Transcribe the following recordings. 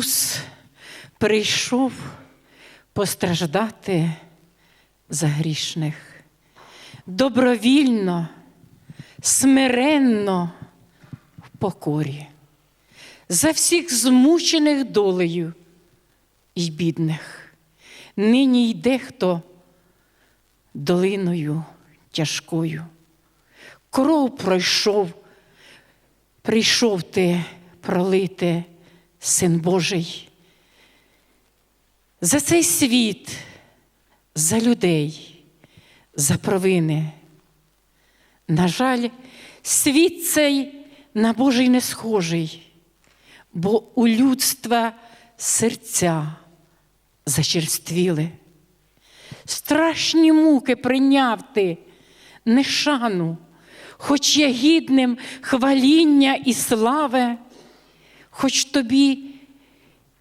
Ісус прийшов постраждати за грішних, добровільно, смиренно в покорі, за всіх змучених долею і бідних. Нині йде хто долиною тяжкою. Кров пройшов, прийшов ти пролити, Син Божий. За цей світ, за людей, за провини. На жаль, світ цей на Божий не схожий, бо у людства серця зачерствіли. Страшні муки прийняв ти, не шану, хоч я гідним хваління і слави, хоч тобі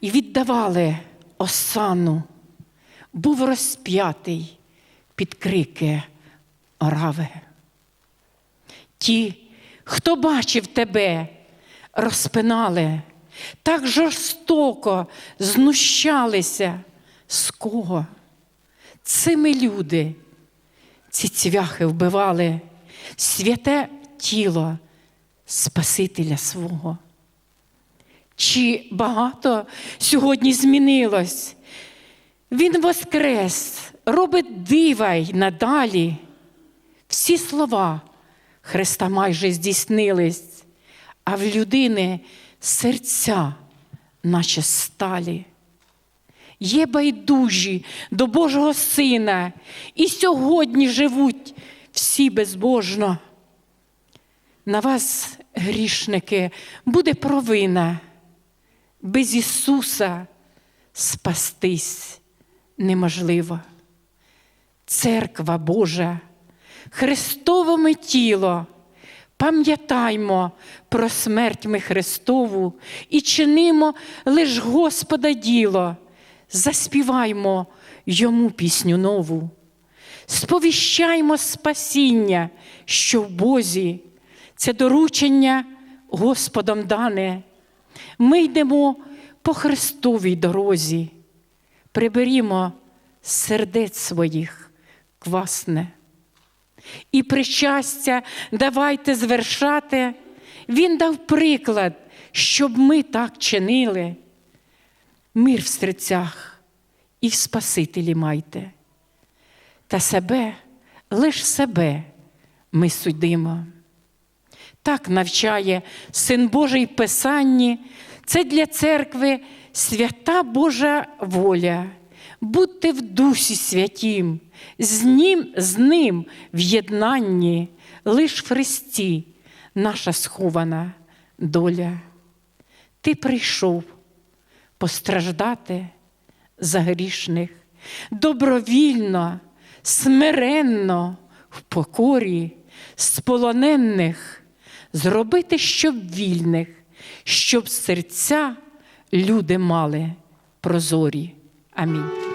і віддавали осану, був розп'ятий під крикиорави. Ті, хто бачив тебе, розпинали, так жорстоко знущалися з кого? Цими люди ці цвяхи вбивали святе тіло Спасителя свого. Чи багато сьогодні змінилось? Він воскрес, робить дива й надалі. Всі слова Христа майже здійснились, а в людини серця, наче сталі. Є байдужі до Божого Сина, і сьогодні живуть всі безбожно. На вас, грішники, буде провина. Без Ісуса спастись неможливо. Церква Божа, Христове тіло, пам'ятаймо про смерть ми Христову і чинимо лиш Господа діло, заспіваймо Йому пісню нову, сповіщаймо спасіння, що в Бозі, це доручення Господом дане. Ми йдемо по Христовій дорозі, приберімо сердець своїх квасне. І причастя давайте звершати. Він дав приклад, щоб ми так чинили. Мир в серцях і в Спасителі майте. Та себе, лиш себе ми судимо. Так навчає Син Божий Писанні, це для церкви свята Божа воля. Будьте в дусі святім, з ним, з ним в єднанні, лиш в Христі наша схована доля. Ти прийшов постраждати за грішних, добровільно, смиренно, в покорі, з полонених, зробити, щоб вільних, щоб серця люди мали прозорі. Амінь.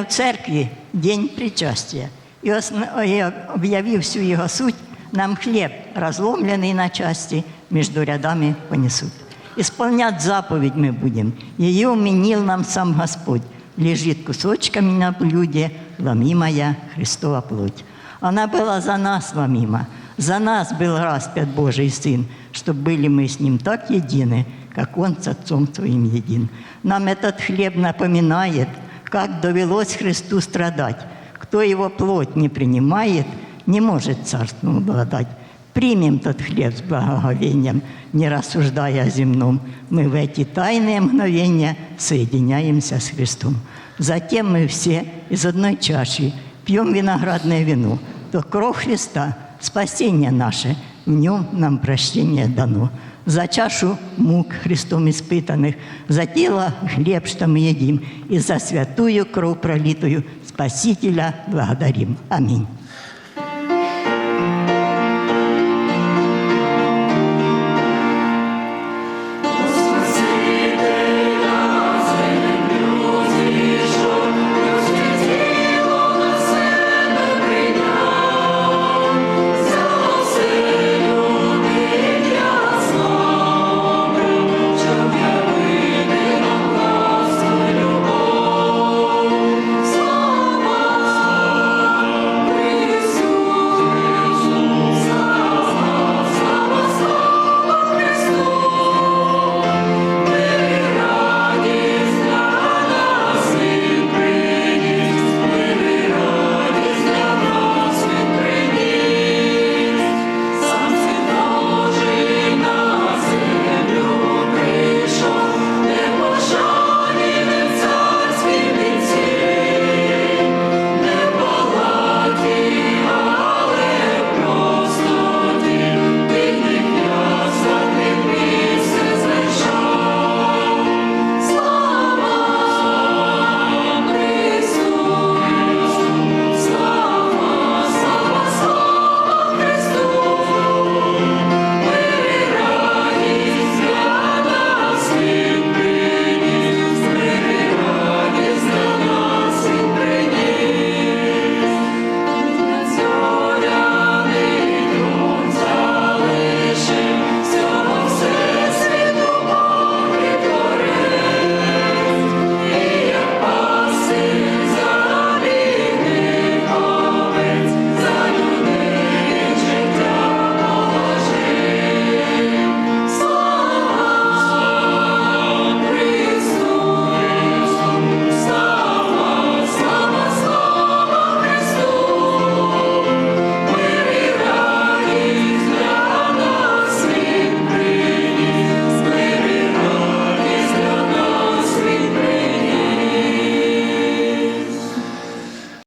Сьогодні в церкві день причастя. І осна- і об'явив всю його суть, нам хліб, розломлений на части, між рядами понесуть. Исполнять заповедь мы будем. Ее уменил нам сам Господь. Лежит кусочками на блюде ломимая Христова плоть. Она была за нас ломима, за нас был распят Божий Сын, чтобы были мы с Ним так едины, как Он с Отцом Своим един. Нам этот хлеб напоминает, как довелось Христу страдать. Кто Его плоть не принимает, не может царством обладать. Примем тот хлеб с благоговением, не рассуждая о земном. Мы в эти тайные мгновения соединяемся с Христом. Затем мы все из одной чаши пьем виноградное вино. То кровь Христа, спасение наше, в нем нам прощение дано. За чашу мук Христом испытанных, за тело хлеб, что мы едим, и за святую кровь пролитую Спасителя благодарим. Аминь.